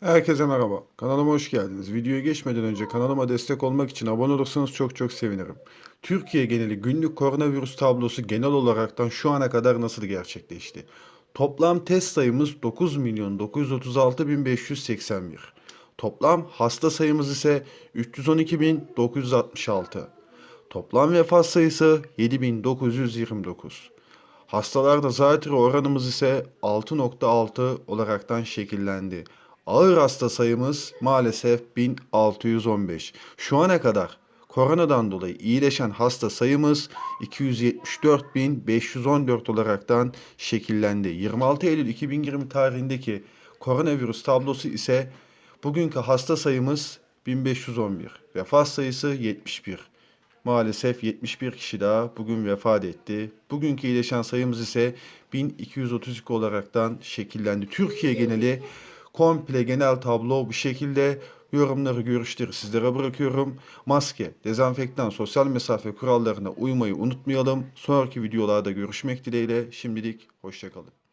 Herkese merhaba. Kanalıma hoş geldiniz. Videoya geçmeden önce kanalıma destek olmak için abone olursanız çok çok sevinirim. Türkiye geneli günlük koronavirüs tablosu genel olaraktan şu ana kadar nasıl gerçekleşti? Toplam test sayımız 9 milyon 936 bin 581. Toplam hasta sayımız ise 312 bin 966. Toplam vefat sayısı 7929. Hastalarda zatürre oranımız ise 6.6 olaraktan şekillendi. Ağır hasta sayımız maalesef 1615. Şu ana kadar koronadan dolayı iyileşen hasta sayımız 274.514 olaraktan şekillendi. 26 Eylül 2020 tarihindeki koronavirüs tablosu ise bugünkü hasta sayımız 1511. Vefat sayısı 71. Maalesef 71 kişi daha bugün vefat etti. Bugünkü iyileşen sayımız ise 1232 olaraktan şekillendi. Türkiye geneli komple genel tablo bu şekilde yorumları görüşleri sizlere bırakıyorum. Maske, dezenfektan, sosyal mesafe kurallarına uymayı unutmayalım. Sonraki videolarda görüşmek dileğiyle. Şimdilik hoşçakalın.